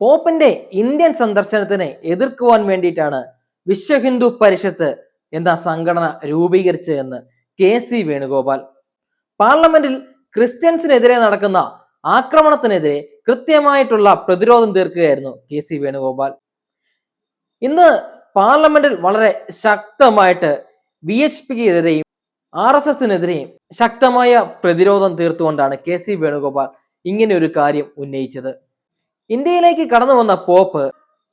പോപ്പിന്റെ Indian സന്ദർശനത്തിനെ എതിർക്കുവാൻ വേണ്ടിയിട്ടാണ് വിശ്വ ഹിന്ദു പരിഷത്ത് എന്ന സംഘടന രൂപീകരിച്ചതെന്ന് കെ സി വേണുഗോപാൽ. പാർലമെന്റിൽ ക്രിസ്ത്യൻസിനെതിരെ നടക്കുന്ന ആക്രമണത്തിനെതിരെ കൃത്യമായിട്ടുള്ള പ്രതിരോധം തീർക്കുകയായിരുന്നു കെ സി വേണുഗോപാൽ. ഇന്ന് പാർലമെന്റിൽ വളരെ ശക്തമായിട്ട് വി എച്ച് പിക്കെതിരെയും ആർ എസ് എസിനെതിരെയും ശക്തമായ പ്രതിരോധം തീർത്തുകൊണ്ടാണ് കെ സി വേണുഗോപാൽ ഇങ്ങനെ ഒരു കാര്യം ഉന്നയിച്ചത്. ഇന്ത്യയിലേക്ക് കടന്നു വന്ന പോപ്പ്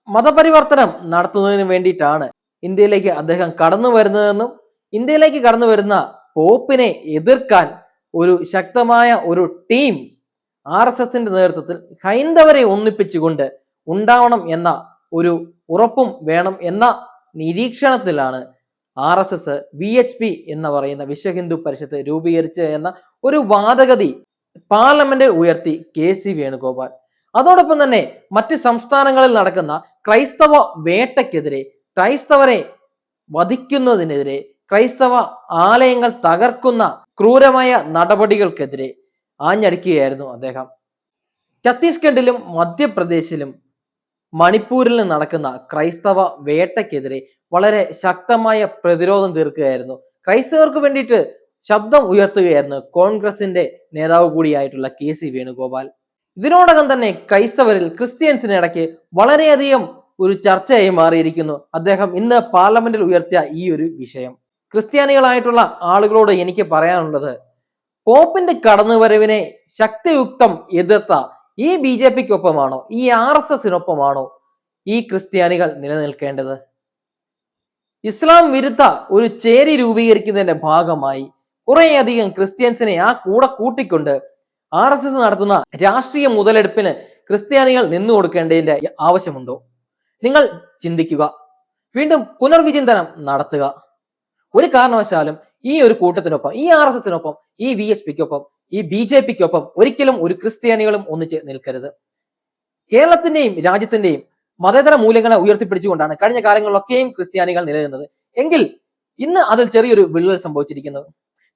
മതപരിവർത്തനം നടത്തുന്നതിന് വേണ്ടിയിട്ടാണ് ഇന്ത്യയിലേക്ക് അദ്ദേഹം കടന്നു വരുന്നതെന്നും ഇന്ത്യയിലേക്ക് കടന്നു വരുന്ന പോപ്പിനെ എതിർക്കാൻ ഒരു ശക്തമായ ഒരു ടീം ആർ എസ് എസിന്റെ നേതൃത്വത്തിൽ ഹൈന്ദവരെ ഒന്നിപ്പിച്ചുകൊണ്ട് ഉണ്ടാവണം എന്ന ഒരു ഉറപ്പും വേണം എന്ന നിരീക്ഷണത്തിലാണ് R S S V H P എന്ന് പറയുന്ന വിശ്വ ഹിന്ദു പരിഷത്ത് രൂപീകരിച്ചത് എന്ന ഒരു വാദഗതി പാർലമെന്റിൽ ഉയർത്തി കെ സി വേണുഗോപാൽ. അതോടൊപ്പം തന്നെ മറ്റ് സംസ്ഥാനങ്ങളിൽ നടക്കുന്ന ക്രൈസ്തവ വേട്ടയ്ക്കെതിരെ ക്രൈസ്തവരെ വധിക്കുന്നതിനെതിരെ ക്രൈസ്തവ ആലയങ്ങൾ തകർക്കുന്ന ക്രൂരമായ നടപടികൾക്കെതിരെ ആഞ്ഞടിക്കുകയായിരുന്നു അദ്ദേഹം. ഛത്തീസ്ഗഡിലും മധ്യപ്രദേശിലും മണിപ്പൂരിലും നടക്കുന്ന ക്രൈസ്തവ വേട്ടയ്ക്കെതിരെ വളരെ ശക്തമായ പ്രതിരോധം തീർക്കുകയായിരുന്നു. ക്രൈസ്തവർക്ക് വേണ്ടിയിട്ട് ശബ്ദം ഉയർത്തുകയായിരുന്നു കോൺഗ്രസിന്റെ നേതാവ് കൂടിയായിട്ടുള്ള കെ സി വേണുഗോപാൽ. ഇതിനോടകം തന്നെ ക്രൈസ്തവരിൽ ക്രിസ്ത്യൻസിന് ഇടയ്ക്ക് വളരെയധികം ഒരു ചർച്ചയായി മാറിയിരിക്കുന്നു. അദ്ദേഹം ഇന്ന് പാർലമെന്റിൽ ഉയർത്തിയ ഈ ഒരു വിഷയം. ക്രിസ്ത്യാനികളായിട്ടുള്ള ആളുകളോട് എനിക്ക് പറയാനുള്ളത് പോപ്പിന്റെ കടന്നുവരവിനെ ശക്തിയുക്തം എതിർത്ത ഈ ബി ജെ പിക്കൊപ്പമാണോ ഈ ആർ എസ് എസിനൊപ്പമാണോ ഈ ക്രിസ്ത്യാനികൾ നിലനിൽക്കേണ്ടത്? ഇസ്ലാം വിരുദ്ധ ഒരു ചേരി രൂപീകരിക്കുന്നതിന്റെ ഭാഗമായി കുറേയധികം ക്രിസ്ത്യൻസിനെ ആ കൂടെ കൂട്ടിക്കൊണ്ട് ആർ എസ് എസ് നടത്തുന്ന രാഷ്ട്രീയ മുതലെടുപ്പിന് ക്രിസ്ത്യാനികൾ നിന്നു കൊടുക്കേണ്ടതിന്റെ ആവശ്യമുണ്ടോ? നിങ്ങൾ ചിന്തിക്കുക. വീണ്ടും പുനർവിചിന്തനം നടത്തുക. ഒരു കാരണവശാലും ഈ ഒരു കൂട്ടത്തിനൊപ്പം ഈ ആർ എസ് എസിനൊപ്പം ഈ വി എസ് പിക്കൊപ്പം ഈ ബി ജെ പിക്കൊപ്പം ഒരിക്കലും ഒരു ക്രിസ്ത്യാനികളും ഒന്നിച്ച് നിൽക്കരുത്. കേരളത്തിന്റെയും രാജ്യത്തിന്റെയും മതേതര മൂല്യങ്ങളെ ഉയർത്തിപ്പിടിച്ചുകൊണ്ടാണ് കഴിഞ്ഞ കാലങ്ങളിലൊക്കെയും ക്രിസ്ത്യാനികൾ നിലനിന്നത്. എങ്കിൽ ഇന്ന് അതിൽ ചെറിയൊരു വിള്ളൽ സംഭവിച്ചിരിക്കുന്നത്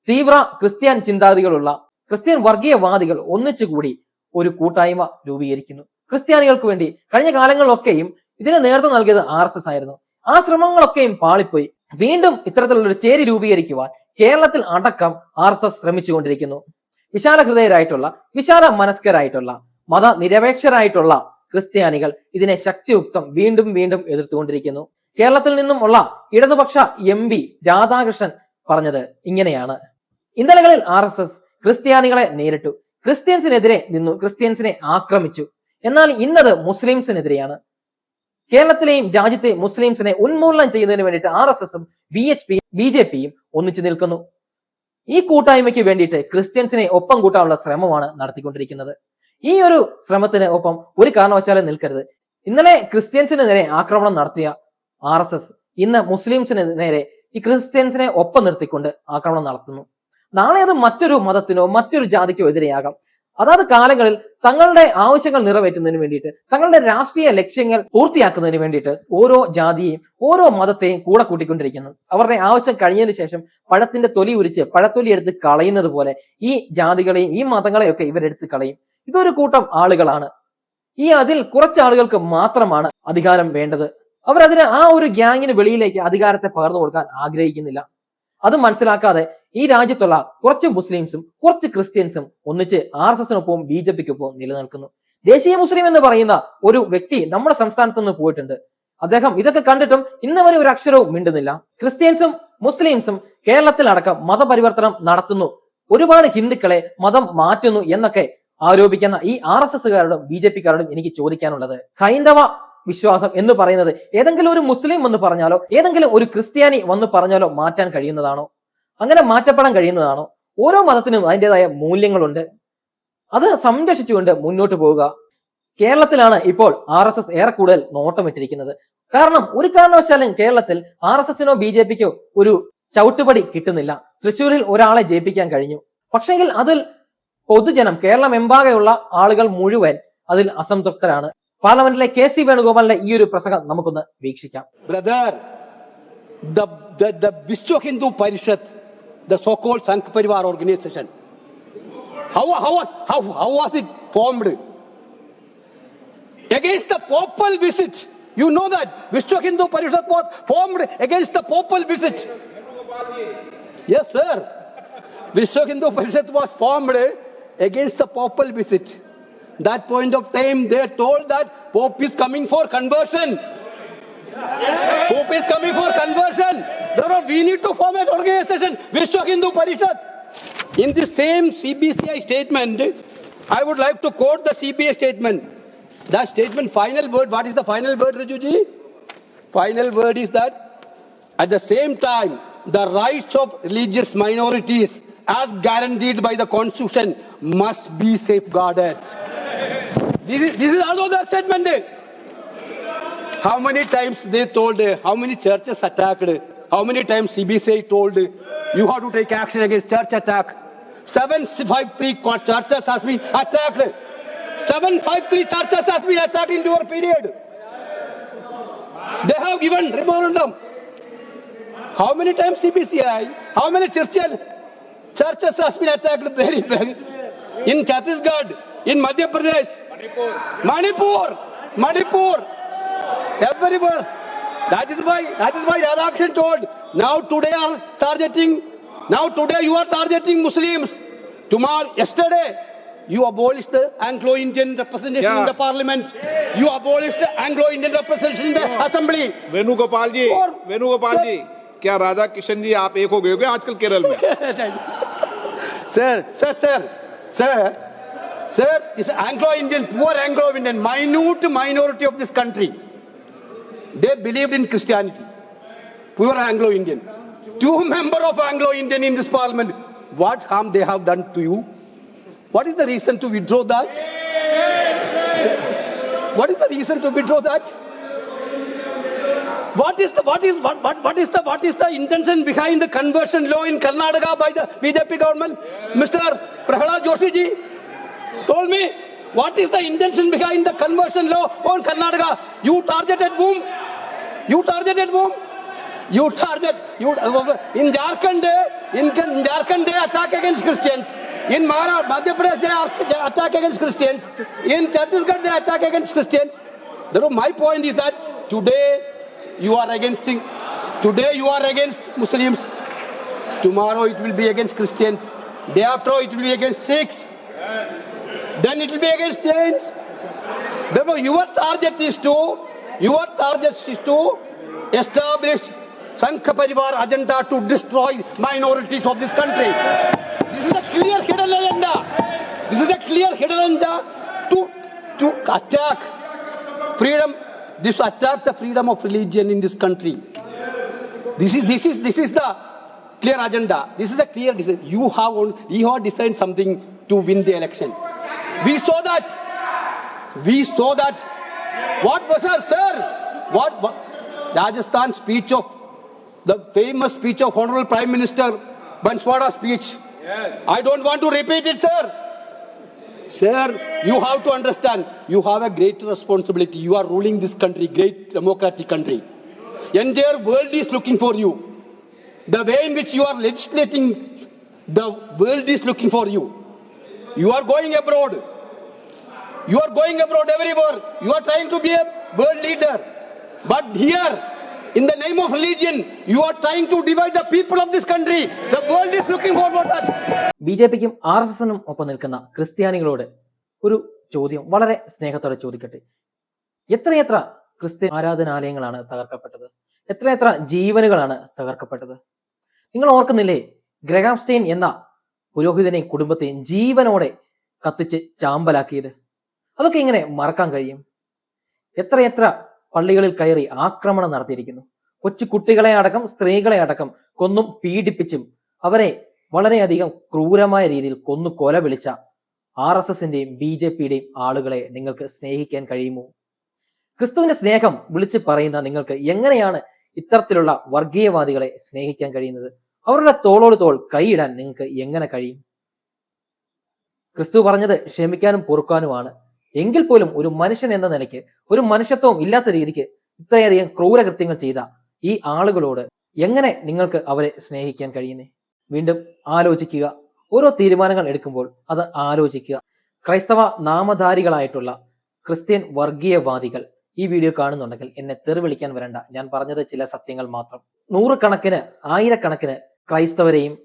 തീവ്ര ക്രിസ്ത്യൻ ചിന്താഗതികളുള്ള ക്രിസ്ത്യൻ വർഗീയവാദികൾ ഒന്നിച്ചുകൂടി ഒരു കൂട്ടായ്മ രൂപീകരിക്കുന്നു. ക്രിസ്ത്യാനികൾക്ക് വേണ്ടി കഴിഞ്ഞ കാലങ്ങളിലൊക്കെയും ഇതിന് നേതൃത്വം നൽകിയത് ആർ എസ് എസ് ആയിരുന്നു. ആ ശ്രമങ്ങളൊക്കെയും പാളിപ്പോയി. വീണ്ടും ഇത്തരത്തിലുള്ള ഒരു ചേരി രൂപീകരിക്കുവാൻ കേരളത്തിൽ അടക്കം ആർ എസ് എസ് ശ്രമിച്ചുകൊണ്ടിരിക്കുന്നു. വിശാല ഹൃദയരായിട്ടുള്ള വിശാല മനസ്കരായിട്ടുള്ള മത നിരപേക്ഷരായിട്ടുള്ള ക്രിസ്ത്യാനികൾ ഇതിനെ ശക്തിയുക്തം വീണ്ടും വീണ്ടും എതിർത്തുകൊണ്ടിരിക്കുന്നു. കേരളത്തിൽ നിന്നും ഉള്ള ഇടതുപക്ഷ എം പി രാധാകൃഷ്ണൻ പറഞ്ഞത് ഇങ്ങനെയാണ്. ഇന്നലകളിൽ ആർ എസ് എസ് ക്രിസ്ത്യാനികളെ നേരിട്ടു. ക്രിസ്ത്യൻസിനെതിരെ നിന്നു. ക്രിസ്ത്യൻസിനെ ആക്രമിച്ചു. എന്നാൽ ഇന്നത് മുസ്ലിംസിനെതിരെയാണ്. കേരളത്തിലെയും രാജ്യത്തെ മുസ്ലിംസിനെ ഉന്മൂലനം ചെയ്യുന്നതിന് വേണ്ടിയിട്ട് ആർ എസ് എസും ബി എച്ച് പിയും ബി ജെ പിയും ഒന്നിച്ചു നിൽക്കുന്നു. ഈ കൂട്ടായ്മയ്ക്ക് വേണ്ടിയിട്ട് ക്രിസ്ത്യൻസിനെ ഒപ്പം കൂട്ടാനുള്ള ശ്രമമാണ് നടത്തിക്കൊണ്ടിരിക്കുന്നത്. ഈ ഒരു ശ്രമത്തിന് ഒപ്പം ഒരു കാരണവശാലും നിൽക്കരുത്. ഇന്നലെ ക്രിസ്ത്യൻസിന് നേരെ ആക്രമണം നടത്തിയ ആർ എസ് എസ് ഇന്ന് മുസ്ലിംസിന് നേരെ ഈ ക്രിസ്ത്യൻസിനെ ഒപ്പം നിർത്തിക്കൊണ്ട് ആക്രമണം നടത്തുന്നു. നാളെ അത് മറ്റൊരു മതത്തിനോ മറ്റൊരു ജാതിക്കോ എതിരെയാകാം. അതാത് കാലങ്ങളിൽ തങ്ങളുടെ ആവശ്യങ്ങൾ നിറവേറ്റുന്നതിന് വേണ്ടിയിട്ട് തങ്ങളുടെ രാഷ്ട്രീയ ലക്ഷ്യങ്ങൾ പൂർത്തിയാക്കുന്നതിന് വേണ്ടിയിട്ട് ഓരോ ജാതിയെയും ഓരോ മതത്തെയും കൂടെ കൂട്ടിക്കൊണ്ടിരിക്കുന്നു. അവരുടെ ആവശ്യം കഴിഞ്ഞതിന് ശേഷം പഴത്തിന്റെ തൊലി ഉരിച്ച് പഴത്തൊലി എടുത്ത് കളയുന്നത് പോലെ ഈ ജാതികളെയും ഈ മതങ്ങളെയും ഒക്കെ ഇവരെടുത്ത് കളയും. ഇതൊരു കൂട്ടം ആളുകളാണ്. ഈ അതിൽ കുറച്ച് ആളുകൾക്ക് മാത്രമാണ് അധികാരം വേണ്ടത്. അവരതിന് ആ ഒരു ഗ്യാങ്ങിന് വെളിയിലേക്ക് അധികാരത്തെ പകർന്നു കൊടുക്കാൻ ആഗ്രഹിക്കുന്നില്ല. അത് മനസ്സിലാക്കാതെ ഈ രാജ്യത്തുള്ള കുറച്ച് മുസ്ലിംസും കുറച്ച് ക്രിസ്ത്യൻസും ഒന്നിച്ച് ആർ എസ് എസിനൊപ്പവും ബി ജെ പിക്കൊപ്പവും നിലനിൽക്കുന്നു. ദേശീയ മുസ്ലിം എന്ന് പറയുന്ന ഒരു വ്യക്തി നമ്മുടെ സംസ്ഥാനത്ത് നിന്ന് പോയിട്ടുണ്ട്. അദ്ദേഹം ഇതൊക്കെ കണ്ടിട്ടും ഇന്ന് വരെ ഒരു അക്ഷരവും മിണ്ടുന്നില്ല. ക്രിസ്ത്യൻസും മുസ്ലിംസും കേരളത്തിൽ അടക്കം മതപരിവർത്തനം നടത്തുന്നു. ഒരുപാട് ഹിന്ദുക്കളെ മതം മാറ്റുന്നു എന്നൊക്കെ ആരോപിക്കുന്ന ഈ ആർ എസ് എസുകാരോടും ബി ജെ പിക്കാരോടും എനിക്ക് ചോദിക്കാനുള്ളത്. ഹൈന്ദവ വിശ്വാസം എന്ന് പറയുന്നത് ഏതെങ്കിലും ഒരു മുസ്ലിം വന്ന് പറഞ്ഞാലോ ഏതെങ്കിലും ഒരു ക്രിസ്ത്യാനി വന്ന് പറഞ്ഞാലോ മാറ്റാൻ കഴിയുന്നതാണോ? അങ്ങനെ മാറ്റപ്പെടാൻ കഴിയുന്നതാണോ? ഓരോ മതത്തിനും അതിന്റെതായ മൂല്യങ്ങളുണ്ട്. അത് സംരക്ഷിച്ചുകൊണ്ട് മുന്നോട്ട് പോവുക. കേരളത്തിലാണ് ഇപ്പോൾ ആർ എസ് എസ് ഏറെ കൂടുതൽ നോട്ടമിട്ടിരിക്കുന്നത്. കാരണം ഒരു കാരണവശാലും കേരളത്തിൽ ആർ എസ് എസിനോ ബി ജെ പിക്കോ ഒരു ചവിട്ടുപടി കിട്ടുന്നില്ല. തൃശ്ശൂരിൽ ഒരാളെ ജയിപ്പിക്കാൻ കഴിഞ്ഞു. പക്ഷെങ്കിൽ അതിൽ പൊതുജനം കേരളമെമ്പാകെയുള്ള ആളുകൾ മുഴുവൻ അതിൽ അസംതൃപ്തരാണ്. പാർലമെന്റിലെ കെ സി വേണുഗോപാലിന്റെ ഈ ഒരു പ്രസംഗം നമുക്കൊന്ന് വീക്ഷിക്കാം. Brother the Vishwa Hindu Parishad the so-called Sank Parivar organization, how, how, was, how, how was it formed? against the Popal visit. You know that Vishwa Hindu Parishad was formed against the Popal visit. Yes, sir. Vishwa Hindu Parishad was formed against the Popal visit. That point of time, they told that Pope is coming for conversion. Pope is coming for conversion. Therefore, we need to form an organization, Vishwa Hindu Parishad. In the same CBCI statement, I would like to quote the CBI statement. That statement, final word, what is the final word, Rajuji? Final word is that at the same time, the rights of religious minorities, as guaranteed by the Constitution, must be safeguarded. This is, this is also the statement. How many times they told, uh, how many churches attacked, how many times CBCI told you have to take action against church attack. 753 co- churches has been attacked. 753 churches has been attacked in your period. They have given memorandum. How many times CBCI, how many churches, churches has been attacked big. In Chhattisgarh, in Madhya Pradesh, Manipur, Manipur, Manipur, everywhere. That is why, that is why Radhakrishnan told, now today are targeting, now today you are targeting Muslims. Tomorrow, yesterday, you abolished the Anglo-Indian representation yeah. in the parliament. You abolished the Anglo-Indian representation in the yeah. assembly. Venugopal ji और- Venugopal sir- जी क्या राधा किशन जी आप एक हो गए होगे आजकल केरल में sir, sir, sir, sir, sir, this Anglo-Indian, poor Anglo-Indian, minute minority of this country, they believed in Christianity. Poor Anglo-Indian. Two member of Anglo-Indian in this parliament, what harm they have done to you? What is the reason to withdraw that? What is the reason to withdraw that? What is the what is what, what, what is the what is the intention behind the conversion law in Karnataka by the BJP government? Mr. Prahalad Joshi ji told me what is the intention behind the conversion law on Karnataka? You targeted whom? You targeted whom? You target you in Jharkhand in, in Jharkhand they attack against Christians. In Maharashtra, Madhya Pradesh they, they attack against Christians. In Chhattisgarh they attack against Christians. My point is that today you are against today you are against Muslims. Tomorrow it will be against Christians. Day after it will be against Sikhs. Then it will be against Jains. Therefore, your target is to your target is to establish Sankha Parivar agenda to destroy minorities of this country. This is a clear hidden agenda. This is a clear hidden agenda to to attack freedom. This attack the freedom of religion in this country. This is this is this is the clear agenda. This is the clear decision. You have on, you have designed something to win the election. We saw that. We saw that. What was her, sir? What, what Rajasthan speech of the famous speech of Honorable Prime Minister Banswara speech. Yes. I don't want to repeat it, sir. Sir, you have to understand, you have a great responsibility. You are ruling this country, great democratic country. Entire world is looking for you. The way in which you are legislating, the world is looking for you. You are going abroad. You are going abroad everywhere. You are trying to be a world leader. But here, in the name of religion, you are trying to divide the people of this country. The world is looking forward that. B J പിക്കും R S എസിനും ഒപ്പം നിൽക്കുന്ന ക്രിസ്ത്യാനികളോട് ഒരു ചോദ്യം വളരെ സ്നേഹത്തോടെ ചോദിക്കട്ടെ എത്രയെത്ര ക്രിസ്ത്യൻ ആരാധനാലയങ്ങളാണ് തകർക്കപ്പെട്ടത് എത്രയെത്ര ജീവനുകളാണ് തകർക്കപ്പെട്ടത് നിങ്ങൾ ഓർക്കുന്നില്ലേ ഗ്രഹാംസ്റ്റെയിൻ എന്ന പുരോഹിതനെയും കുടുംബത്തെയും ജീവനോടെ കത്തിച്ച് ചാമ്പലാക്കിയത് അതൊക്കെ ഇങ്ങനെ മറക്കാൻ കഴിയും? എത്രയെത്ര പള്ളികളിൽ കയറി ആക്രമണം നടത്തിയിരിക്കുന്നു. കൊച്ചു കുട്ടികളെ അടക്കം സ്ത്രീകളെ അടക്കം കൊന്നും പീഡിപ്പിച്ചും അവരെ വളരെയധികം ക്രൂരമായ രീതിയിൽ കൊന്നു കൊല വിളിച്ച ആർ എസ് എസിന്റെയും ബി ജെ പിയുടെയും ആളുകളെ നിങ്ങൾക്ക് സ്നേഹിക്കാൻ കഴിയുമോ? ക്രിസ്തുവിന്റെ സ്നേഹം വിളിച്ചു പറയുന്ന നിങ്ങൾക്ക് എങ്ങനെയാണ് ഇത്തരത്തിലുള്ള വർഗീയവാദികളെ സ്നേഹിക്കാൻ കഴിയുന്നത്? അവരുടെ തോളോട് തോൾ കൈയിടാൻ നിങ്ങൾക്ക് എങ്ങനെ കഴിയും? ക്രിസ്തു പറഞ്ഞത് ക്ഷമിക്കാനും പൊറുക്കാനുമാണ്. എങ്കിൽ പോലും ഒരു മനുഷ്യൻ എന്ന നിലയ്ക്ക് ഒരു മനുഷ്യത്വം ഇല്ലാത്ത രീതിക്ക് ഇത്രയധികം ക്രൂരകൃത്യങ്ങൾ ചെയ്ത ഈ ആളുകളോട് എങ്ങനെ നിങ്ങൾക്ക് അവരെ സ്നേഹിക്കാൻ കഴിയുന്നേ? വീണ്ടും ആലോചിക്കുക. ഓരോ തീരുമാനങ്ങൾ എടുക്കുമ്പോൾ അത് ആലോചിക്കുക. ക്രൈസ്തവ നാമധാരികളായിട്ടുള്ള ക്രിസ്ത്യൻ വർഗീയവാദികൾ ഈ വീഡിയോ കാണുന്നുണ്ടെങ്കിൽ എന്നെ തെറിവിളിക്കാൻ വരണ്ട. ഞാൻ പറഞ്ഞത് ചില സത്യങ്ങൾ മാത്രം. നൂറുകണക്കിന് ആയിരക്കണക്കിന് ക്രൈസ്തവരെയും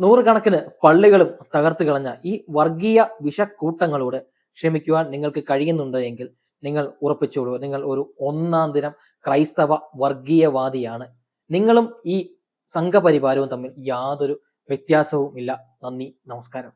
നൂറുകണക്കിന് പള്ളികളും തകർത്ത് കളഞ്ഞ ഈ വർഗീയ വിഷക്കൂട്ടങ്ങളോട് ക്ഷമിക്കുവാൻ നിങ്ങൾക്ക് കഴിയുന്നുണ്ട് എങ്കിൽ നിങ്ങൾ ഉറപ്പിച്ചോളൂ നിങ്ങൾ ഒരു ഒന്നാം ദിനം ക്രൈസ്തവ വർഗീയവാദിയാണ്. നിങ്ങളും ഈ സംഘപരിവാരവും തമ്മിൽ യാതൊരു വ്യത്യാസവും ഇല്ല നന്ദി. നമസ്കാരം.